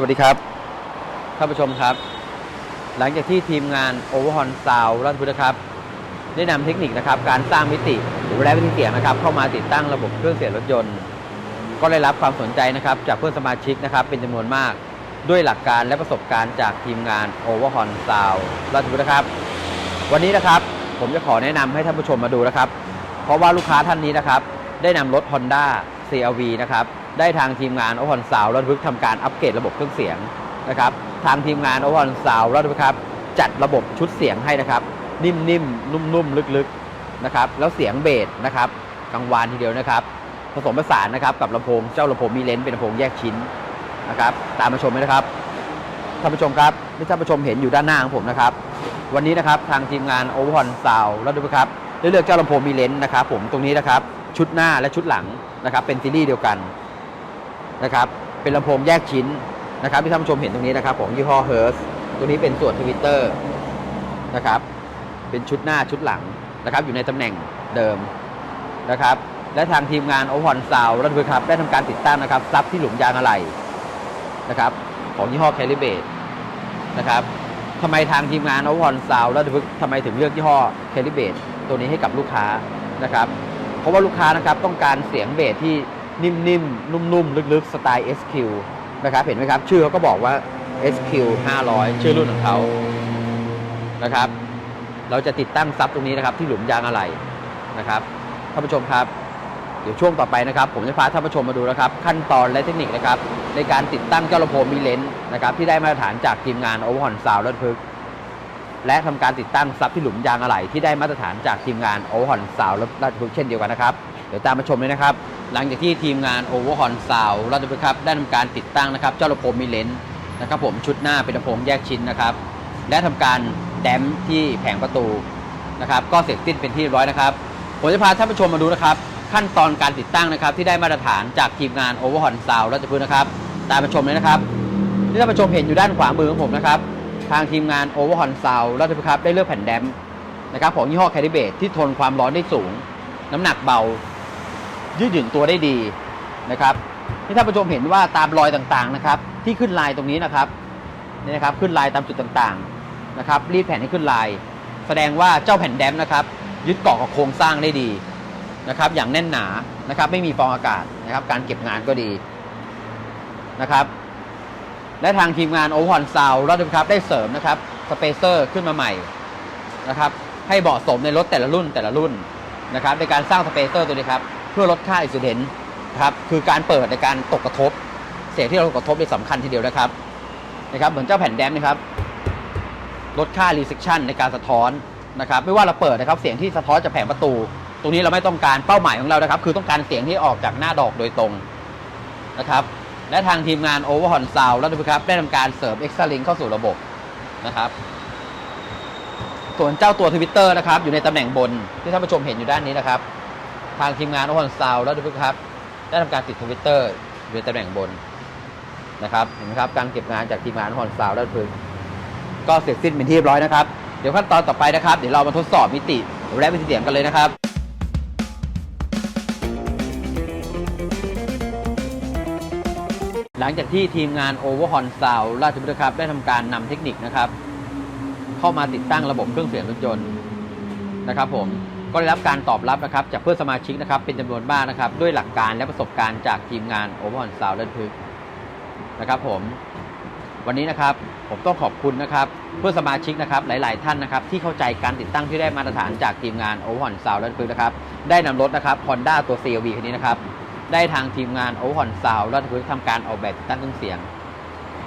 วัสดีครับท่านผู้ชมครับ หลังจากที่ทีมงานโอเวอร์ฮอนซาวรัฐพุทธครับ ได้นำเทคนิคนะครับ การสร้างมิติหรือแรงวิธีเสียงนะครับ เข้ามาติดตั้งระบบเครื่องเสียงรถยนต์ ก็ได้รับความสนใจนะครับ จากเพื่อนสมาชิกนะครับ เป็นจำนวนมากด้วยหลักการและประสบการณ์จากทีมงานโอเวอร์ฮอนซาวรัฐพุทธครับ วันนี้นะครับผมจะขอแนะนำให้ท่านผู้ชมมาดูนะครับ เพราะว่าลูกค้าท่านนี้นะครับ ได้นำรถ Honda CRV นะครับ ได้ทางทีมงานโอฮอนซาวรถพึกทำการอัปเกรดระบบเครื่องเสียงนะครับทางทีมงานโอฮอนซาวรถพึกครับจัดระบบชุดเสียงให้นะครับ นิ่มๆนุ่มๆลึกๆนะครับแล้วเสียงเบสนะครับกังวานทีเดียวนะครับ ผสมผสานนะครับกับลำโพงเจ้าลำโพงมีเลนส์เป็นลำโพงแยกชิ้นนะครับ ตามมาชมเลยนะครับท่านผู้ชมครับที่ท่านผู้ชมเห็นอยู่ด้านหน้าของผมนะครับ วันนี้นะครับทางทีมงานโอเวอร์ฮอนซาวแล้วดูครับได้เลือกเจ้าลำโพงมีเลนส์นะครับผมตรงนี้นะครับชุดหน้าและชุดหลังนะครับเป็นซีรีส์เดียวกัน นะครับ เป็นลำโพงแยกชิ้นนะครับที่ท่านผู้ชมเห็นตรงนี้นะครับ ของยี่ห้อเฮิร์สตัวนี้เป็นส่วนทวิตเตอร์นะครับ เป็นชุดหน้าชุดหลังนะครับ อยู่ในตำแหน่งเดิมนะครับ และทางทีมงานโอเวอร์ฮอนซาวแล้วครับ ได้ทำการติดตั้งนะครับซับที่หลุมยางอะไหล่นะครับ ของยี่ห้อแคลิเบตนะครับทำไมทางทีมงานโอเวอร์ฮอนซาวแล้วทำไมถึงเลือกยี่ห้อแคลิเบตตัวนี้ให้กับลูกค้านะครับ เพราะว่าลูกค้านะครับต้องการเสียงเบสที่ นิ่มๆ นุ่มๆ ลึกๆ สไตล์ SQ นะครับ เห็นไหมครับ ชื่อเขาก็บอกว่า SQ 500 ชื่อรุ่นของเขานะครับ เราจะติดตั้งซับตรงนี้นะครับ ที่หลุมยางอะไหล่นะครับ ท่านผู้ชมครับ เดี๋ยวช่วงต่อไปนะครับ ผมจะพาท่านผู้ชมมาดูนะครับ ขั้นตอนและเทคนิคนะครับ ในการติดตั้งเจ้าลำโพงมีเลนส์นะครับ ที่ได้มาตรฐานจากทีมงานโอเวอร์ฮอนซาวด์รถพึกและทำการติดตั้งซับที่หลุมยางอะไหล่ที่ได้มาตรฐานจากทีมงานโอเวอร์ฮอนซาวด์รถพึกเช่นเดียวกันนะครับ เดี๋ยวตามมาชมเลยนะครับ หลังจากที่ทีมงานโอเวอร์ฮอนซาวด์รถพึกษ์ครับได้ทำการติดตั้งนะครับ เจ้าลำโพงมีเลนส์นะครับผมชุดหน้าเป็นลำโพงแยกชิ้นนะครับ และทำการแดมที่แผงประตูนะครับ ก็เสร็จสิ้นเป็นที่เรียบร้อยนะครับผมจะพาท่านผู้ชมมาดูนะครับ ขั้นตอนการติดตั้งนะครับ ที่ได้มาตรฐานจากทีมงาน Overhon Sound รัชพฤกษ์นะครับ ตามมาชมเลยนะครับที่ท่านผู้ชมเห็นอยู่ด้านขวามือของผมนะครับ ทางทีมงาน Overhon Sound รัชพฤกษ์ครับได้เลือกแผ่นแดมนะครับของยี่ห้อ Calibre ที่ทนความร้อนได้สูง น้ำหนักเบา ยืดหยุ่นตัวได้ดีนะครับที่ท่านผู้ชมเห็นว่าตามรอยต่างๆนะครับ ที่ขึ้นลายตรงนี้นะครับนี่นะครับขึ้นลายตามจุดต่างๆนะครับ รีดแผ่นให้ขึ้นลาย แสดงว่าเจ้าแผ่นแดมนะครับ ยึดเกาะกับโครงสร้างได้ดีนะครับ อย่างแน่นหนานะครับไม่มีฟองอากาศนะครับ การเก็บงานก็ดีนะครับ และทางทีมงานโอวอร์ฮอนซาวราดูครับได้เสริมนะครับสเปเซอร์ขึ้นมาใหม่นะครับให้เหมาะสมในรถแต่ละรุ่นแต่ละรุ่นนะครับในการสร้างสเปเซอร์ตัวนี้ครับ พื่อลดค่าอิสเดนครับคือการเปิดในการตกกระทบ เสียงที่เรากระทบเป็นสำคัญทีเดียวนะครับนะครับเหมือนเจ้าแผ่นแดมนะครับ ลดค่ารีเซ c ชันในการสะท้อนนะครับ ไม่ว่าเราเปิดนะครับ เสียงที่สะท้อนจากแผงประตู ตรงนี้เราไม่ต้องการเป้าหมายของเรานะครับ คือต้องการเสียงที่ออกจากหน้าดอกโดยตรงนะครับ และทางทีมงาน Overhon Sound แล้วนะครับได้ทำการเสริม Extra Link เข้าสู่ระบบนะครับ ส่วนเจ้าตัวทวิตเตอร์นะครับ อยู่ในตำแหน่งบนที่ท่านผู้ชมเห็นอยู่ด้านนี้นะครับ ทางทีมงาน Overhon Sound แล้วนะครับ ได้ทำการติดทวิตเตอร์อยู่ในตำแหน่งบนนะครับเห็นไหมครับการเก็บงานจากทีมงาน Overhon Sound แล้วพึงก็เสร็จสิ้นเป็นที่เรียบร้อยนะครับ เดี๋ยวขั้นตอนต่อไปนะครับ เดี๋ยวเรามาทดสอบมิติและวิธีเสียงกันเลยนะครับหลังจากที่ทีมงาน Overhon Sound ราชบุรีครับได้ทำการนำเทคนิคนะครับ เข้ามาติดตั้งระบบเครื่องเสียงรถยนต์นะครับผม ก็ได้รับการตอบรับนะครับจากเพื่อนสมาชิกนะครับเป็นจำนวนมากนะครับด้วยหลักการและประสบการณ์จากทีมงาน Overhon Sound ราชพฤกนะครับผมวันนี้นะครับผมต้องขอบคุณนะครับเพื่อนสมาชิกนะครับหลาย ๆ ท่านนะครับที่เข้าใจการติดตั้งที่ได้มาตรฐานจากทีมงาน Overhon Sound ราชพฤกนะครับได้นำรถนะครับ Honda ตัว CRV คันนี้นะครับได้ทางทีมงานโอเวอร์ฮอนซาวด์ราชพฤกทำการออกแบบติดตั้งเครื่องเสียง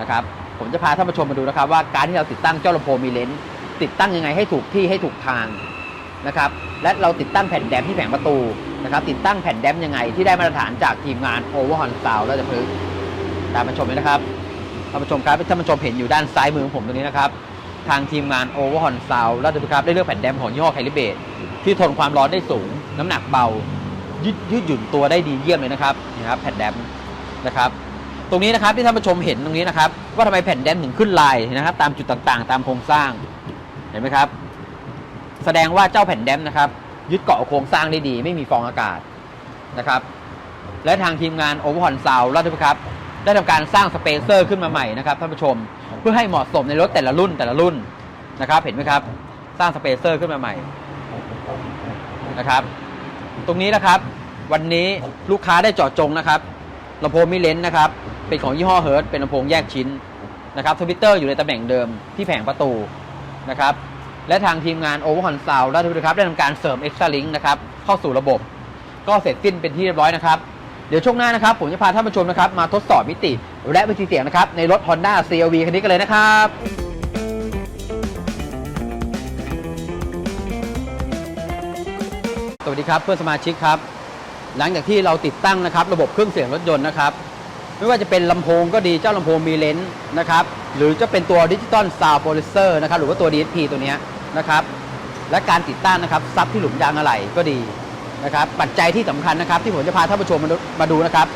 นะครับผมจะพาท่านผู้ชมมาดูนะครับว่าการที่เราติดตั้งเจ้าลำโพงมีเลนส์ติดตั้งยังไงให้ถูกที่ให้ถูกทางนะครับ และเราติดตั้งแผ่นแดมที่แผงประตูนะครับติดตั้งแผ่นแดมยังไง ที่ได้มาตรฐานจากทีมงานโอเวอร์ฮอนซาวด์ราชพฤกษ์ตามมาชมเลยนะครับท่านผู้ชมครับท่านผู้ชมเห็นอยู่ด้านซ้ายมือของผมตรงนี้นะครับทางทีมงานโอเวอร์ฮอนซาวด์ราชพฤกษ์ครับได้เลือกแผ่นแดมของยี่ห้อไคลิเบตที่ทนความร้อนได้สูง น้ำหนักเบา ยืดยืดหยุ่นตัวได้ดีเยี่ยมเลยนะครับนี่ครับแผ่นแดมนะครับตรงนี้นะครับที่ท่านผู้ชมเห็นตรงนี้นะครับว่าทำไมแผ่นแดมถึงขึ้นลายนะครับตามจุดต่างๆ ตามโครงสร้างเห็นไหมครับ แสดงว่าเจ้าแผ่นแดมนะครับ ยึดเกาะโครงสร้างได้ดี ไม่มีฟองอากาศนะครับ และทางทีมงานโอเวอร์ฮอนซาวราชพฤกษ์ครับ ได้ทำการสร้างสเปเซอร์ขึ้นมาใหม่นะครับท่านผู้ชม เพื่อให้เหมาะสมในรถแต่ละรุ่นแต่ละรุ่นนะครับ เห็นไหมครับ สร้างสเปเซอร์ขึ้นมาใหม่นะครับ ตรงนี้นะครับ วันนี้ลูกค้าได้เจาะจงนะครับลำโพงมิเลนนะครับ เป็นของยี่ห้อเฮิร์ตเป็นลำโพงแยกชิ้นนะครับทวิตเตอร์อยู่ในตำแหน่งเดิมที่แผงประตูนะครับ และทางทีมงาน o v e r h o n s o u n d ราชบุรีครับได้ทำการเสริม Extra Link นะครับเข้าสู่ระบบ ก็เสร็จสิ้นเป็นที่เรียบร้อยนะครับ เดี๋ยวช่วงหน้านะครับผมจะพาท่านผู้ชมนะครับมาทดสอบมิติ และวิธีเสียงนะครับในรถ Honda CRV คันนี้กันเลยนะครับสวัสดีครับเพื่อนสมาชิกครับ หลังจากที่เราติดตั้งนะครับ ระบบเครื่องเสียงรถยนต์นะครับไม่ว่าจะเป็นลำโพงก็ดีเจ้าลำโพงมีเลนส์นะครับหรือจะเป็นตัวดิจิตอลซาวโพลิเซอร์นะครับหรือว่าตัว DSP ตัวเนี้ย นะครับ และการติดตั้งนะครับซับที่หลุมยางอะไหล่ก็ดีนะครับ ปัจจัยที่สำคัญนะครับ ที่ผมจะพาท่านผู้ชมมาดูนะครับ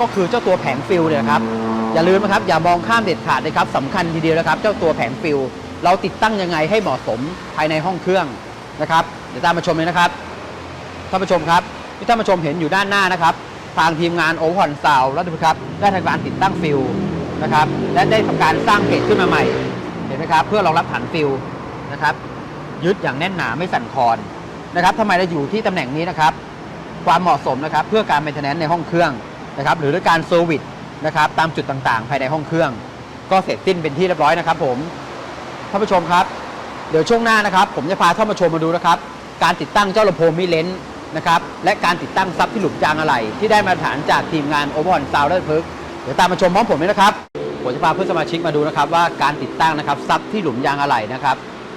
ก็คือเจ้าตัวแผงฟิลเนี่ยครับ อย่าลืมนะครับ อย่ามองข้ามเด็ดขาดนะครับสำคัญทีเดียวนะครับ เจ้าตัวแผงฟิลเราติดตั้งยังไงให้เหมาะสมภายในห้องเครื่องนะครับ เดี๋ยวตามมาชมเลยนะครับท่านผู้ชมครับที่ท่านผู้ชมเห็นอยู่ด้านหน้านะครับ ทางทีมงานโอเวอร์ฮอนซาวรัฐบุครับได้ทำการติดตั้งฟิลนะครับและได้ทำการสร้างเพจขึ้นมาใหม่เห็นไหมครับ เพื่อรองรับฐานฟิลนะครับ ยึดอย่างแน่นหนาไม่สั่นคลอนนะครับทำไมเราอยู่ที่ตำแหน่งนี้นะครับ ความเหมาะสมนะครับเพื่อการเมนเทนแนนในห้องเครื่องนะครับ หรือด้วยการเซอร์วิสนะครับ ตามจุดต่างๆ ภายในห้องเครื่อง ก็เสร็จสิ้นเป็นที่เรียบร้อยนะครับ ผมท่านผู้ชมครับ เดี๋ยวช่วงหน้านะครับ ผมจะพาท่านผู้ชมมาดูนะครับ การติดตั้งเจ้าลำโพงมิเลนส์นะครับและการติดตั้งซับที่หลุมยางอะไหล่ที่ได้มาตรฐานจากทีมงานโอเวอร์ฮอนซาวด์และพึกษ์เดี๋ยวตามมาชมพร้อมผมเลยนะครับผมจะพาเพื่อนสมาชิกมาดูนะครับว่าการติดตั้งนะครับซับที่หลุมยางอะไหล่นะครับ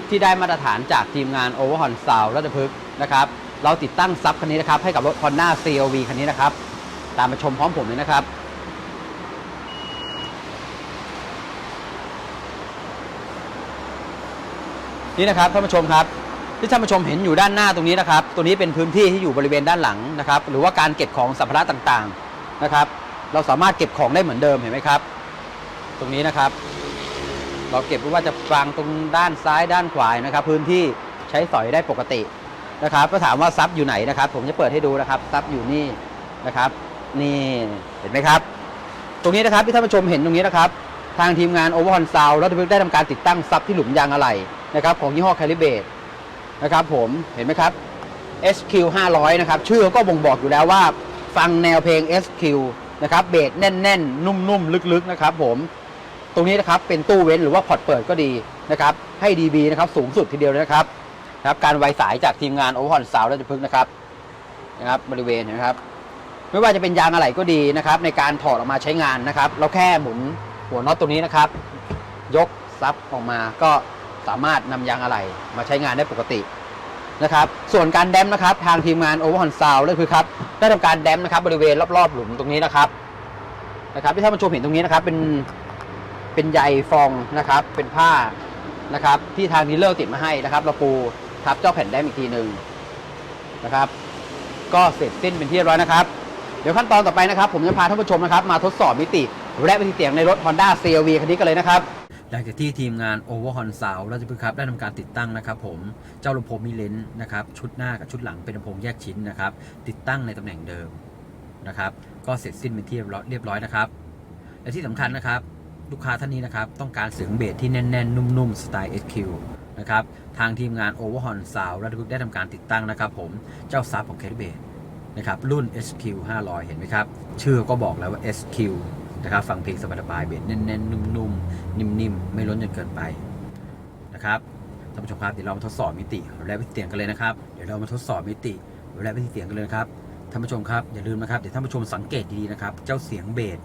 ที่ได้มาตรฐานจากทีมงานโอเวอร์ฮอนซาวด์และพึกษ์นะครับเราติดตั้งซับคันนี้นะครับให้กับรถ Honda CRV คันนี้นะครับ ตามมาชมพร้อมผมเลยนะครับนี่นะครับท่านผู้ชมครับที่ท่านผู้ชมเห็นอยู่ด้านหน้าตรงนี้นะครับ ตัวนี้เป็นพื้นที่ที่อยู่บริเวณด้านหลังนะครับ หรือว่าการเก็บของสัมภาระต่างๆนะครับ เราสามารถเก็บของได้เหมือนเดิมเห็นไหมครับ ตรงนี้นะครับ เราเก็บไม่ว่าจะวางตรงด้านซ้ายด้านขวานะครับ พื้นที่ใช้สอยได้ปกตินะครับก็ถามว่าซับอยู่ไหนนะครับ ผมจะเปิดให้ดูนะครับซับอยู่นี่นะครับ นี่เห็นไหมครับ ตรงนี้นะครับที่ท่านผู้ชมเห็นตรงนี้นะครับ ทางทีมงานโอเวอร์ฮอนซาวแล้วได้ทำการติดตั้งซับที่หลุมยางอะไหล่นะครับ ของยี่ห้อคาลิเบตนะครับ ผมเห็นไหมครับ SQ 500นะครับชื่อก็บ่งบอกอยู่แล้วว่า ฟังแนวเพลง SQ นะครับเบสแน่นๆ นุ่มๆ ลึกๆ นะครับผม ตรงนี้นะครับเป็นตู้เว้นหรือว่าพอร์ตเปิดก็ดีนะครับให้ DB นะครับสูงสุดทีเดียวเลยนะครับนะครับการไวสายจากทีมงานโอเวอร์ฮอนซาวแล้วจะพึกษ์นะครับนะครับบริเวณนะครับ ไม่ว่าจะเป็นยางอะไหล่ก็ดีนะครับ ในการถอดออกมาใช้งานนะครับ เราแค่หมุนหัวน็อตตรงนี้นะครับ ยกซับออกมาก็สามารถนำยางอะไหล่มาใช้งานได้ปกตินะครับส่วนการแดมนะครับทางทีมงานโอเวอร์ฮอนซาวก็คือครับได้ทำการแดมนะครับบริเวณรอบๆหลุมตรงนี้นะครับนะครับที่ท่านผู้ชมเห็นตรงนี้นะครับเป็น เป็นใยฟองนะครับ เป็นผ้านะครับ ที่ทางดีลเลอร์ติดมาให้นะครับ เราปูทับเจ้าแผ่นแดมอีกทีหนึ่งนะครับ ก็เสร็จสิ้นเป็นที่เรียบร้อยนะครับ เดี๋ยวขั้นตอนต่อไปนะครับ ผมจะพาท่านผู้ชมนะครับ มาทดสอบมิติและวิธีเสียงในรถ Honda CRV คันนี้กันเลยนะครับหลังจากที่ทีมงาน Overhorn Sound ราชพฤกษ์ครับได้ทำการติดตั้งนะครับผมเจ้าลำโพงมิเลนส์นะครับชุดหน้ากับชุดหลังเป็นลำโพงแยกชิ้นนะครับ ติดตั้งในตำแหน่งเดิมนะครับ ก็เสร็จสิ้นเป็นที่เรียบร้อยนะครับ และที่สำคัญนะครับ ลูกค้าท่านนี้นะครับ ต้องการเสียงเบสที่แน่น ๆ นุ่ม ๆ สไตล์ SQ นะครับ ทางทีมงาน Overhorn Sound ราชพฤกได้ทำการติดตั้งนะครับผมเจ้าซับของ c a r i b a s นะครับรุ่น SQ 500 เห็นไหมครับ ชื่อก็บอกแล้วว่า SQ นะครับฟังเพลงสบายๆเบสแน่น ๆ นุ่ม ๆ นิ่ม ๆ ไม่ล้นจนเกินไปนะครับท่านผู้ชมครับเดี๋ยวเรามาทดสอบมิติและวิธีเสียงกันเลยนะครับเดี๋ยวเรามาทดสอบมิติและวิธีเสียงกันเลยนะครับท่านผู้ชมครับอย่าลืมนะครับเดี๋ยวท่านผู้ชมสังเกตดีๆนะครับเจ้าเสียงเบส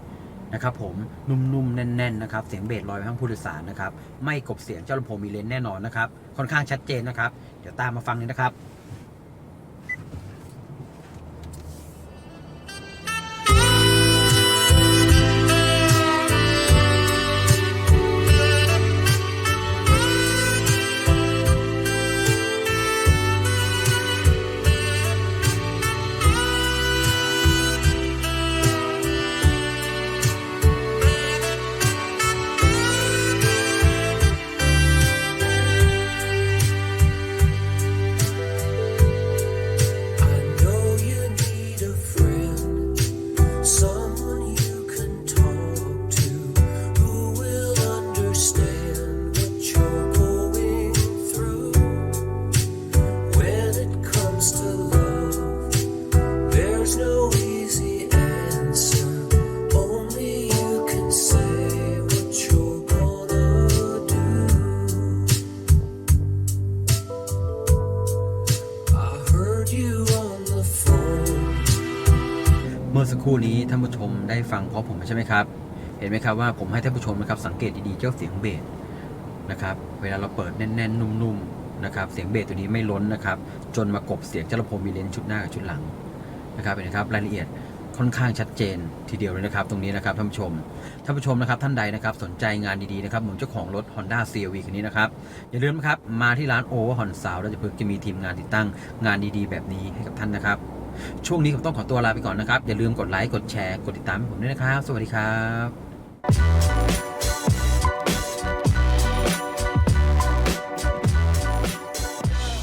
นะครับผมนุ่มๆ แน่นๆนะครับเสียงเบสลอยไปข้างผู้โดยสารนะครับไม่กบเสียงเจ้าลำโพงมีเลนแน่นอนนะครับค่อนข้างชัดเจนนะครับ เดี๋ยวตามมาฟังเลยนะครับ มื่อสักครู่นี้ท่านผู้ชมได้ฟังเพราะผมใช่ไหมครับ เห็นไหมครับว่าผมให้ท่านผู้ชมนะครับสังเกตดีๆเจ้าเสียงเบสนะครับเวลาเราเปิดแน่นๆ นุ่มๆนะครับเสียงเบสตัวนี้ไม่ล้นนะครับจนมากบเสียงเจ้าลำโพงมีเลนชุดหน้ากับชุดหลังนะครับเห็นไหมครับรายละเอียดค่อนข้างชัดเจนทีเดียวเลยนะครับตรงนี้นะครับท่านผู้ชมท่านผู้ชมนะครับท่านใดนะครับสนใจงานดีๆนะครับเหมือนเจ้าของรถ Honda CRV คันนี้นะครับอย่าลืมนะครับมาที่ร้าน Over Hon s o u แล้วจะเพิ่งจะมีทีมงานติดตั้งงานดีๆ แบบนี้ให้กับท่านนะครับ ช่วงนี้ผมต้องขอตัวลาไปก่อนนะครับ อย่าลืมกดไลค์ กดแชร์ กดติดตามให้ผมด้วยนะครับ สวัสดีครับ